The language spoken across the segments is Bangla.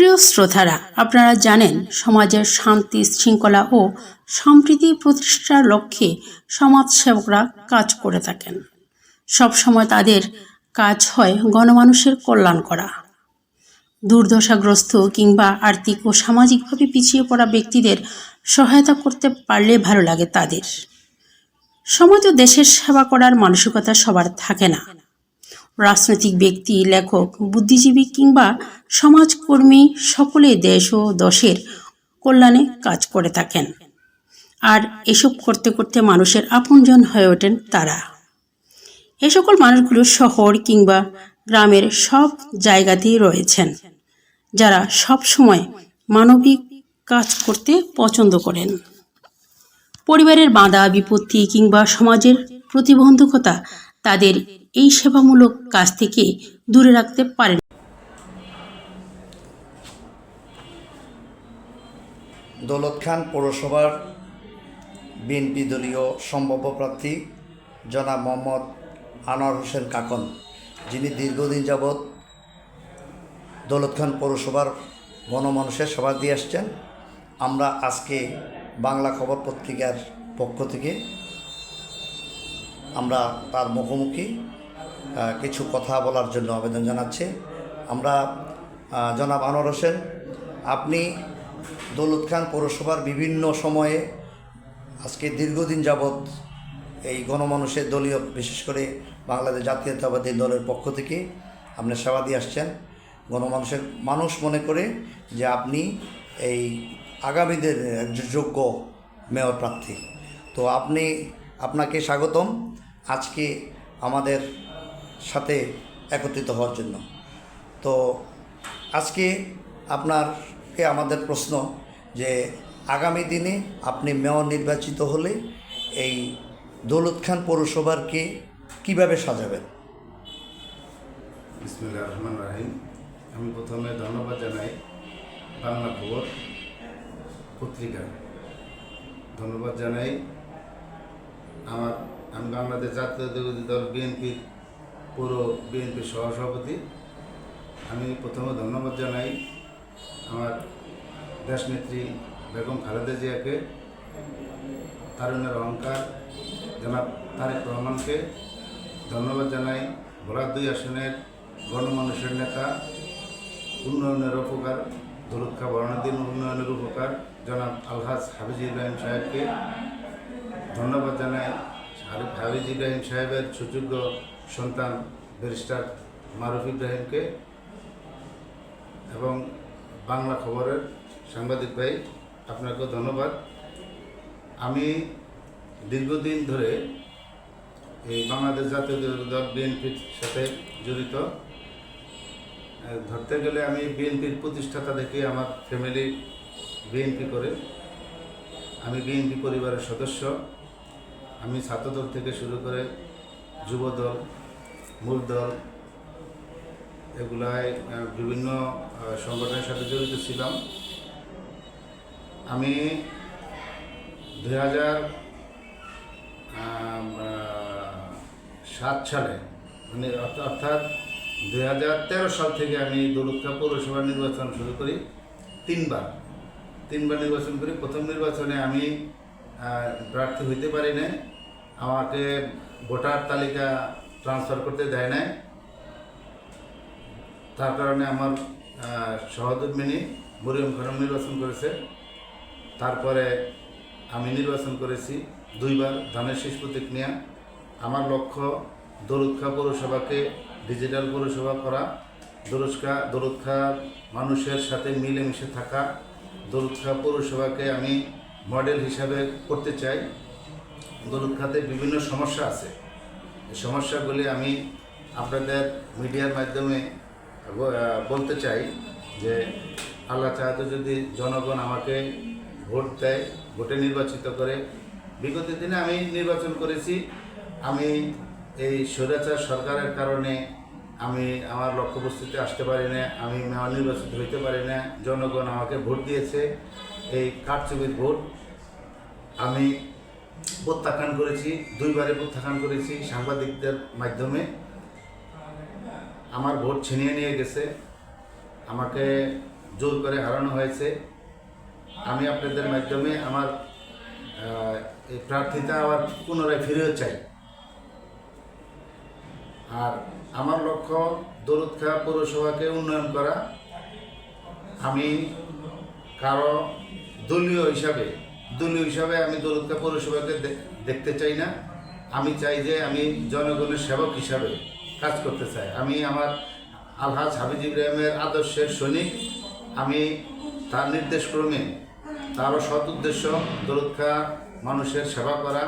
প্রিয় শ্রোতারা, আপনারা জানেন সমাজের শান্তি, শৃঙ্খলা ও সম্প্রীতি প্রতিষ্ঠার লক্ষ্যে সমাজসেবকরা কাজ করে থাকেন। সব সময় তাদের কাজ হয় গণমানুষের কল্যাণ করা। দুর্দশাগ্রস্ত কিংবা আর্থিক ও সামাজিকভাবে পিছিয়ে পড়া ব্যক্তিদের সহায়তা করতে পারলে ভালো লাগে তাদের। সমাজ ও দেশের সেবা করার মানসিকতা সবার থাকে না। রাজনৈতিক ব্যক্তি, লেখক, বুদ্ধিজীবী কিংবা সমাজকর্মী সকলে দেশ ও দশের কল্যাণে কাজ করে থাকেন। আর এসব করতে করতে মানুষের আপনজন হয়ে ওঠেন তারা। এ সকল মানুষগুলো শহর কিংবা গ্রামের সব জায়গাতেই রয়েছেন, যারা সব সময় মানবিক কাজ করতে পছন্দ করেন। পরিবারের বাঁধা, বিপত্তি কিংবা সমাজের প্রতিবন্ধকতা তাদের এই সেবামূলক কাজ থেকে দূরে রাখতে পারে না। দৌলত খান পৌরসভার বিএনপি দলীয় সম্ভাব্য প্রার্থী জনাব মোহাম্মদ আনোয়ার হোসেন কাকন, যিনি দীর্ঘদিন যাবৎ দৌলত খান পৌরসভার গণমানুষের সভা দিয়ে আসছেন আমরা আজকে বাংলা খবর পত্রিকার পক্ষ থেকে আমরা তার মুখোমুখি কিছু কথা বলার জন্য আবেদন জানাচ্ছি। আমরা জনাব আনোয়ার হোসেন, আপনি দৌলত খান পৌরসভার বিভিন্ন সময়ে আজকে দীর্ঘদিন যাবৎ এই গণমানুষের দলীয়, বিশেষ করে বাংলাদেশ জাতীয়তাবাদী দলের পক্ষ থেকে আপনি সেবা দিয়ে আসছেন। গণমানুষের মানুষ মনে করে যে আপনি এই আগামীদের যোগ্য মেয়র প্রার্থী। তো আপনি, আপনাকে স্বাগতম। আজকে আমাদের সাথে একত্রিত হওয়ার জন্য। তো আজকে আপনারকে আমাদের প্রশ্ন যে আগামী দিনে আপনি মেয়র নির্বাচিত হলে এই দৌলত খান পৌরসভারকে কীভাবে সাজাবেন? রহমান রাহিম। আমি প্রথমে ধন্যবাদ জানাই বাংলা খবর পত্রিকা। ধন্যবাদ জানাই আমার আমি বাংলাদেশ জাতীয় দল বিএনপির পুরো বিএনপির সহসভাপতি। আমি প্রথমে ধন্যবাদ জানাই আমার দেশনেত্রী বেগম খালেদা জিয়াকে তারুণের অহংকার, জনাব তারেক রহমানকে। ধন্যবাদ জানাই ভোলা দুই আসনের গণমানুষের নেতা, উন্নয়নের উপকার দরুৎখা বর্ণাদিন উন্নয়নের উপকার, জনাব আলহাজ হাফিজ ইব্রাহিম সাহেবকে। ধন্যবাদ জানাই হাফিজ ইব্রাহিম সাহেবের সুযোগ্য সন্তান ব্যারিস্টার মারুফ ইব্রাহিমকে এবং বাংলা খবরের সাংবাদিক ভাই, আপনাকেও ধন্যবাদ। আমি দীর্ঘদিন ধরে এই বাংলাদেশ জাতীয় দল বিএনপির সাথে জড়িত। ধরতে গেলে আমি বিএনপির প্রতিষ্ঠাতা দেখে আমার ফ্যামিলি বিএনপি করে। আমি বিএনপি পরিবারের সদস্য। আমি ছাত্রদল থেকে শুরু করে যুবদল মূল দল এগুলায় বিভিন্ন সংগঠনের সাথে জড়িত ছিলাম। আমি দুই হাজার সাত সালে মানে অর্থ- অর্থাৎ দুই হাজার তেরো সাল থেকে আমি দৌলতখা পৌরসভা নির্বাচন শুরু করি। তিনবার তিনবার নির্বাচন করি। প্রথম নির্বাচনে আমি প্রার্থী হইতে পারি নাই। আমাকে ভোটার তালিকা ট্রান্সফার করতে দেয় নাই। তার কারণে আমার সহধর্মিনী মরিয়ম খানম নির্বাচন করেছে। তারপরে আমি নির্বাচন করেছি দুইবার ধানের শীষ প্রতীক আমার লক্ষ্য দরুদখা পৌরসভাকে ডিজিটাল পৌরসভা করা। দরুদখা দরুদখা মানুষের সাথে মিলেমিশে থাকা। দরুৎখা পৌরসভাকে আমি মডেল হিসাবে করতে চাই। দরুদখাতে বিভিন্ন সমস্যা আছে। এই সমস্যাগুলি আমি আপনাদের মিডিয়ার মাধ্যমে বলতে চাই যে আল্লাহ চাহতে যদি জনগণ আমাকে ভোট দেয়, ভোটে নির্বাচিত করে, বিগত দিনে আমি নির্বাচন করেছি। আমি এই স্বৈরাচার সরকারের কারণে আমি আমার লক্ষ্যবস্তুতে আসতে পারি না, আমি মেয়র নির্বাচিত হইতে পারি না, জনগণ আমাকে ভোট দিয়েছে। এই কারচুপির ভোট আমি প্রত্যাখ্যান করেছি, দুইবারে প্রত্যাখ্যান করেছি সাংবাদিকদের মাধ্যমে। আমার ভোট ছিনিয়ে নিয়ে গেছে, আমাকে জোর করে হারানো হয়েছে। আমি আপনাদের মাধ্যমে আমার এই প্রার্থীতা আবার পুনরায় ফিরেও চাই। আর আমার লক্ষ্য দরুদখা পৌরসভাকে উন্নয়ন করা। আমি কারও দলীয় হিসাবে দলীয় হিসাবে আমি দরুদখা পৌরসভাকে দেখতে চাই না। আমি চাই যে আমি জনগণের সেবক হিসাবে কাজ করতে চাই। আমি আমার আলহাজ হাবিজ ইব্রাহিমের আদর্শের সৈনিক। আমি তার নির্দেশক্রমে তারও সৎ উদ্দেশ্য দরুদখা মানুষের সেবা করা।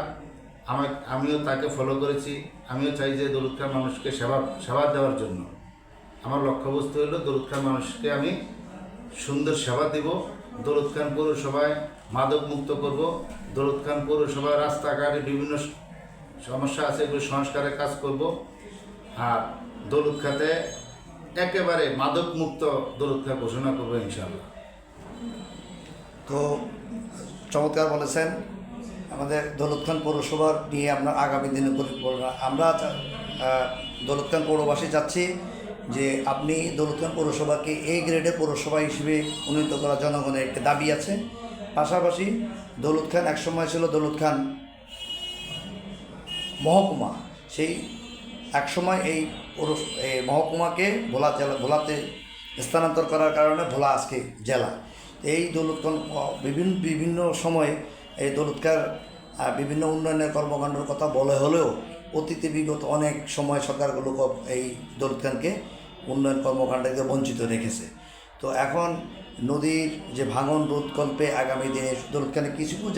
আমি, আমিও তাকে ফলো করেছি। আমিও চাই যে দরুদখার মানুষকে সেবা সেবা দেওয়ার জন্য। আমার লক্ষ্যবস্তু হলো দরুদখার মানুষকে আমি সুন্দর সেবা দেব। দরুদ খান পৌরসভায় মাদক মুক্ত করব। দরুদ খান পৌরসভায় রাস্তাঘাটে বিভিন্ন সমস্যা আছে এগুলো সংস্কারের কাজ করব। আর দৌলত খাতে একেবারে মাদক মুক্ত দরুদ খা ঘোষণা করব ইনশাআল্লাহ। তো চমৎকার বলেছেন আমাদের দৌলতখান পৌরসভার নিয়ে আপনার আগামী দিনে পরিকল্পনা আমরা আহ, দৌলতখান পৌরবাসী চাচ্ছি যে আপনি দৌলতখান পৌরসভাকে এ গ্রেডে পৌরসভা হিসেবে উন্নীত করা জনগণের একটি দাবি আছে। পাশাপাশি দৌলত খান একসময় ছিল দৌলত খান মহকুমা। সেই একসময় এই মহকুমাকে ভোলা জেলা, ভোলাতে স্থানান্তর করার কারণে ভোলা আজকে জেলা। এই দৌলতখান বিভিন্ন বিভিন্ন সময়ে এই দৌলতকার বিভিন্ন উন্নয়নের কর্মকাণ্ডের কথা বলে হলেও অতীতে বিগত অনেক সময় সরকারগুলো এই দলিতকে উন্নয়ন কর্মকাণ্ড থেকে বঞ্চিত রেখেছে। তো এখন নদীর যে ভাঙন রোধকল্পে আগামী দিনে দৌলতখানে কিছু কিছু